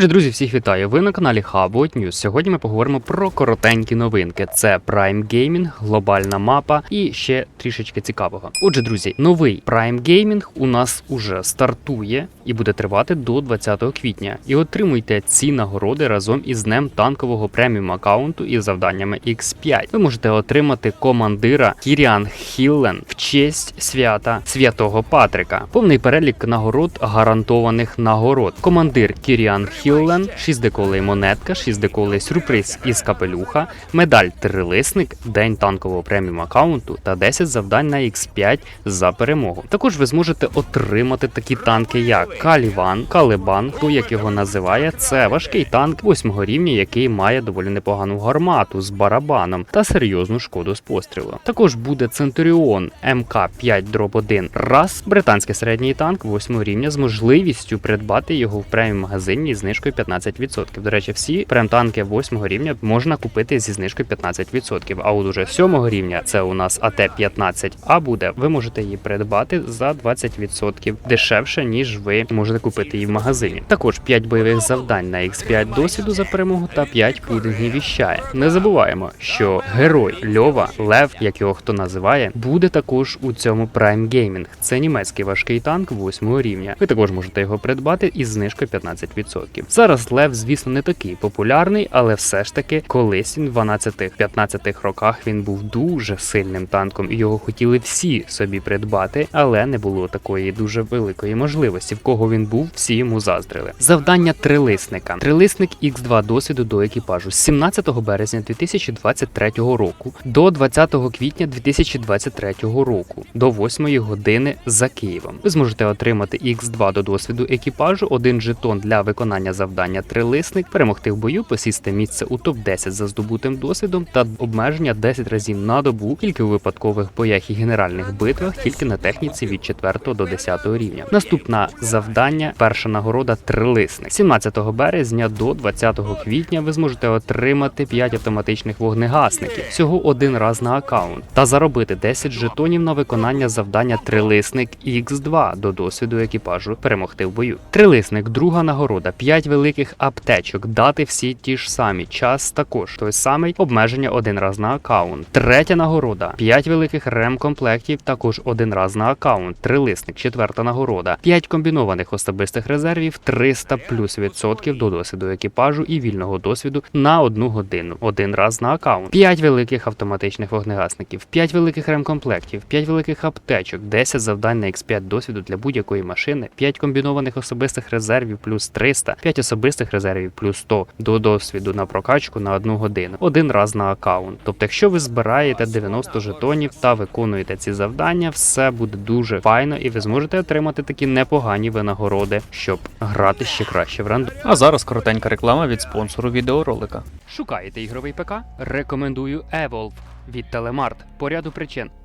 Отже, друзі, всіх вітаю. Ви на каналі Hubot News. Сьогодні ми поговоримо про коротенькі новинки. Це Prime Gaming, глобальна мапа і ще трішечки цікавого. Отже, друзі, новий Prime Gaming у нас уже стартує і буде тривати до 20 квітня. І отримуйте ці нагороди разом із днем танкового преміум аккаунту і завданнями X5. Ви можете отримати командира Кіріан Хіллен в честь свята святого Патрика. Повний перелік нагород гарантованих нагород. Командир Кіріан Хіллен, 6 деколей монетка, 6 деколей сюрприз із капелюха, медаль Трилисник, день танкового преміум аккаунту та 10 завдань на X5 за перемогу. Також ви зможете отримати такі танки, як Каліван, Калибан, хто як його називає. Це важкий танк 8 рівня, який має доволі непогану гармату з барабаном та серйозну шкоду з пострілу. Також буде Центуріон МК5 1 раз, британський середній танк 8 рівня з можливістю придбати його в преміум магазині зі знижкою 15%. До речі, всі прем-танки 8 рівня можна купити зі знижкою 15%. А от уже 7 рівня це у нас АТ-15, а буде, ви можете її придбати за 20% дешевше, ніж ви можете купити її в магазині. Також 5 бойових завдань на X5 досвіду за перемогу та 5 пудингів віщає. Не забуваємо, що герой Льова, Лев, як його хто називає, буде також у цьому Prime Gaming. Це німецький важкий танк 8 рівня. Ви також можете його придбати із знижкою 15%. Зараз Лев, звісно, не такий популярний, але все ж таки колись він в 12-15 роках він був дуже сильним танком, і його хотіли всі собі придбати, але не було такої дуже великої можливості. В кого він був, всі йому заздрили. Завдання трилисника. Трилисник X2 досвіду до екіпажу з 17 березня 2023 року до 20 квітня 2023 року до 8 години за Києвом. Ви зможете отримати X2 до досвіду екіпажу, один жетон для виконання завдання трилисник, перемогти в бою, посісти місце у топ-10 за здобутим досвідом та обмеження 10 разів на добу, тільки у випадкових боях і генеральних битвах, тільки на техніці від 4 до 10 рівня. Наступне завдання, перша нагорода трилисник. 17 березня до 20 квітня ви зможете отримати 5 автоматичних вогнегасників всього один раз на аккаунт та заробити 10 жетонів на виконання завдання трилисник X2 до досвіду екіпажу перемогти в бою. Трилисник, друга нагорода, 5 великих аптечок, дати всі ті ж самі, час також. Той самий обмеження один раз на аккаунт. Третя нагорода, 5 великих ремкомплектів, також один раз на аккаунт. Трилисник, четверта нагорода, 5 комбінованих особистих резервів, 300 плюс відсотків до досвіду екіпажу і вільного досвіду на одну годину, один раз на аккаунт. 5 великих автоматичних вогнегасників, 5 великих ремкомплектів, 5 великих аптечок, 10 завдань на X5 досвіду для будь-якої машини, 5 комбінованих особистих резервів плюс 300, 5 особистих резервів плюс 100 до досвіду на прокачку на одну годину, один раз на аккаунт. Тобто, якщо ви збираєте 90 жетонів та виконуєте ці завдання, все буде дуже файно, і ви зможете отримати такі непогані винагороди, щоб грати ще краще в рандом. А зараз коротенька реклама від спонсору відеоролика. Шукаєте ігровий ПК? Рекомендую Evolve від Телемарт по ряду причин.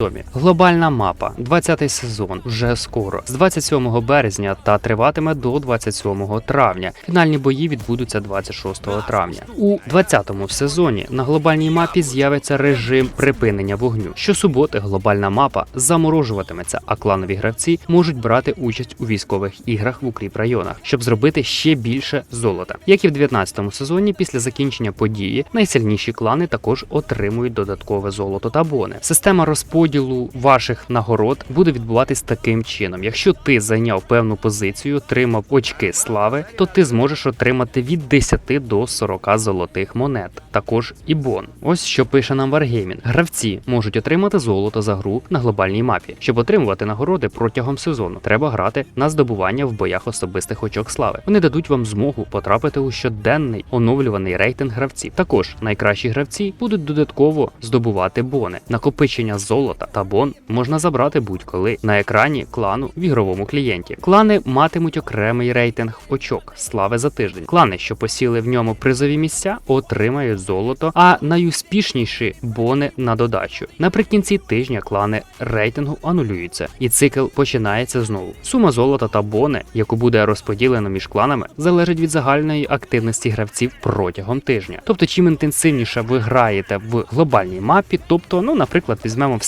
Домі. Глобальна мапа, 20-й сезон, вже скоро, з 27 березня та триватиме до 27 травня. Фінальні бої відбудуться 26 травня. У 20-му сезоні на глобальній мапі з'явиться режим припинення вогню. Щосуботи глобальна мапа заморожуватиметься, а кланові гравці можуть брати участь у військових іграх в укріп районах, щоб зробити ще більше золота. Як і в 19-му сезоні, після закінчення події найсильніші клани також отримують додаткове золото та бони. Система розподілу ваших нагород буде відбуватись таким чином: якщо ти зайняв певну позицію, отримав очки слави, то ти зможеш отримати від 10 до 40 золотих монет. Також і бон. Ось що пише нам Wargaming. Гравці можуть отримати золото за гру на глобальній мапі. Щоб отримувати нагороди протягом сезону, треба грати на здобування в боях особистих очок слави. Вони дадуть вам змогу потрапити у щоденний оновлюваний рейтинг гравців. Також найкращі гравці будуть додатково здобувати бони, накопичення золота золота. Табон можна забрати будь-коли на екрані клану в ігровому клієнті. Клани матимуть окремий рейтинг очок слави за тиждень. Клани, що посіли в ньому призові місця, отримають золото, а найуспішніші бони на додачу. Наприкінці тижня клани рейтингу анулюються, і цикл починається знову. Сума золота та бони, яку буде розподілено між кланами, залежить від загальної активності гравців протягом тижня. Тобто, чим інтенсивніше ви граєте в глобальній мапі, тобто, ну, наприклад, візьмемо в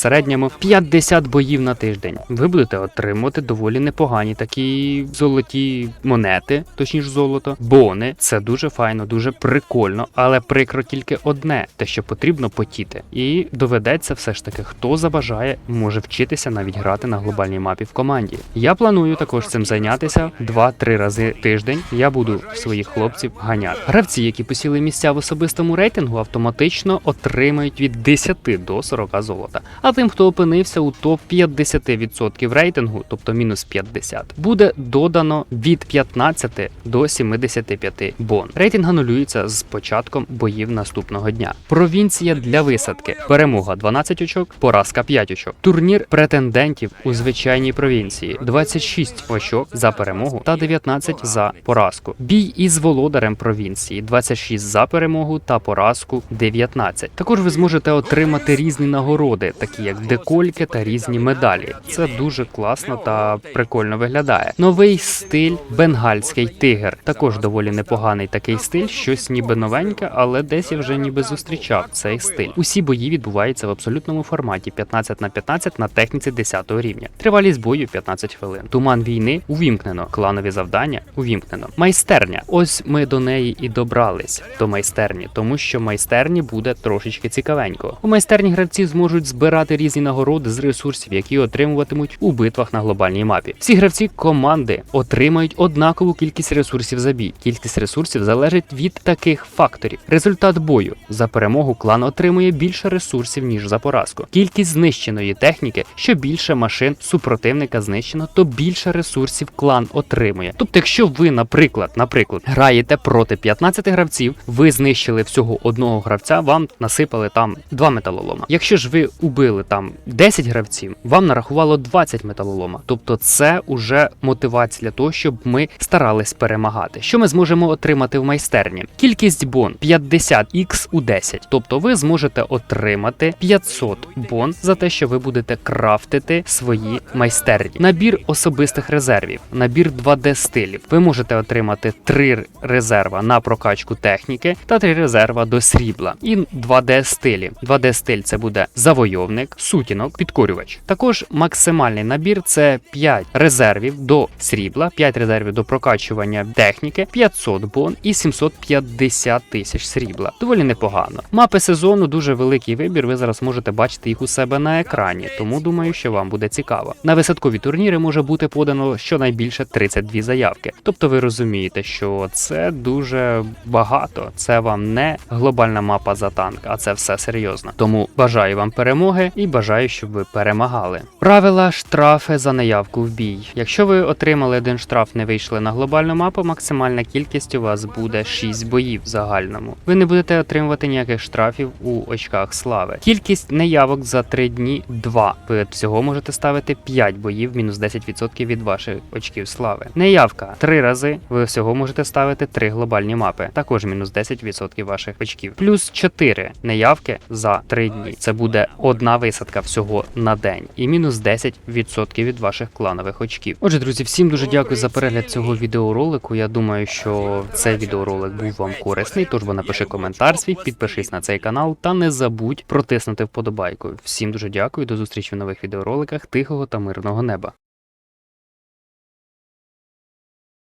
50 боїв на тиждень, ви будете отримувати доволі непогані такі золоті монети, точніше золото. Бони це дуже файно, дуже прикольно, але прикро тільки одне, те, що потрібно потіти. І доведеться все ж таки, хто забажає, може вчитися навіть грати на глобальній мапі в команді. Я планую також цим зайнятися 2-3 рази тиждень. Я буду своїх хлопців ганяти. Гравці, які посіли місця в особистому рейтингу, автоматично отримають від 10 до 40 золота. А тим, хто опинився у топ 50% рейтингу, тобто мінус 50, буде додано від 15 до 75 бон. Рейтинг анулюється з початком боїв наступного дня. Провінція для висадки. Перемога 12 очок, поразка 5 очок. Турнір претендентів у звичайній провінції 26 очок за перемогу та 19 за поразку. Бій із володарем провінції 26 за перемогу та поразку 19. Також ви зможете отримати різні нагороди, такі як декольки та різні медалі. Це дуже класно та прикольно виглядає. Новий стиль бенгальський тигр. Також доволі непоганий такий стиль, щось ніби новеньке, але десь я вже ніби зустрічав цей стиль. Усі бої відбуваються в абсолютному форматі 15 на 15 на техніці 10 рівня. Тривалість бою 15 хвилин. Туман війни увімкнено. Кланові завдання увімкнено. Майстерня. Ось ми до неї і добрались до майстерні, тому що майстерні буде трошечки цікавенько. У майстерні гравці зможуть збирати різні нагороди з ресурсів, які отримуватимуть у битвах на глобальній мапі. Всі гравці команди отримають однакову кількість ресурсів за бій. Кількість ресурсів залежить від таких факторів. Результат бою за перемогу клан отримує більше ресурсів ніж за поразку. Кількість знищеної техніки, що більше машин супротивника знищено, то більше ресурсів клан отримує. Тобто, якщо ви, наприклад, наприклад, граєте проти 15 гравців, ви знищили всього одного гравця, вам насипали там два металолома. Якщо ж ви убили там 10 гравців, вам нарахувало 20 металолома. Тобто, це уже мотивація для того, щоб ми старались перемагати. Що ми зможемо отримати в майстерні? Кількість бон 50х у 10. Тобто ви зможете отримати 500 бон за те, що ви будете крафтити свої майстерні. Набір особистих резервів, набір 2D стилів. Ви можете отримати 3 резерва на прокачку техніки та 3 резерва до срібла. І 2D стилі. 2D стиль це буде завойовник, сутінок, підкорювач. Також максимальний набір це 5 резервів до срібла, 5 резервів до прокачування техніки, 500 бон і 750 тисяч срібла. Доволі непогано. Мапи сезону дуже великий вибір. Ви зараз можете бачити їх у себе на екрані, тому думаю, що вам буде цікаво. На висадкові турніри може бути подано щонайбільше 32 заявки. Тобто ви розумієте, що це дуже багато. Це вам не глобальна мапа за танк, а це все серйозно. Тому бажаю вам перемоги і бажаю, щоб ви перемагали. Правила штрафи за неявку в бій. Якщо ви отримали один штраф, не вийшли на глобальну мапу, максимальна кількість у вас буде 6 боїв в загальному. Ви не будете отримувати ніяких штрафів у очках слави. Кількість неявок за 3 дні 2. Ви всього можете ставити 5 боїв, мінус 10% від ваших очків слави. Неявка 3 рази. Ви всього можете ставити 3 глобальні мапи, також мінус 10% ваших очків. Плюс 4 неявки за 3 дні. Це буде одна висадка всього на день, і мінус 10% від ваших кланових очків. Отже, друзі, всім дуже дякую за перегляд цього відеоролику. Я думаю, що цей відеоролик був вам корисний. Тож бо напиши коментар свій, підпишись на цей канал та не забудь протиснути вподобайку. Всім дуже дякую. До зустрічі в нових відеороликах. Тихого та мирного неба.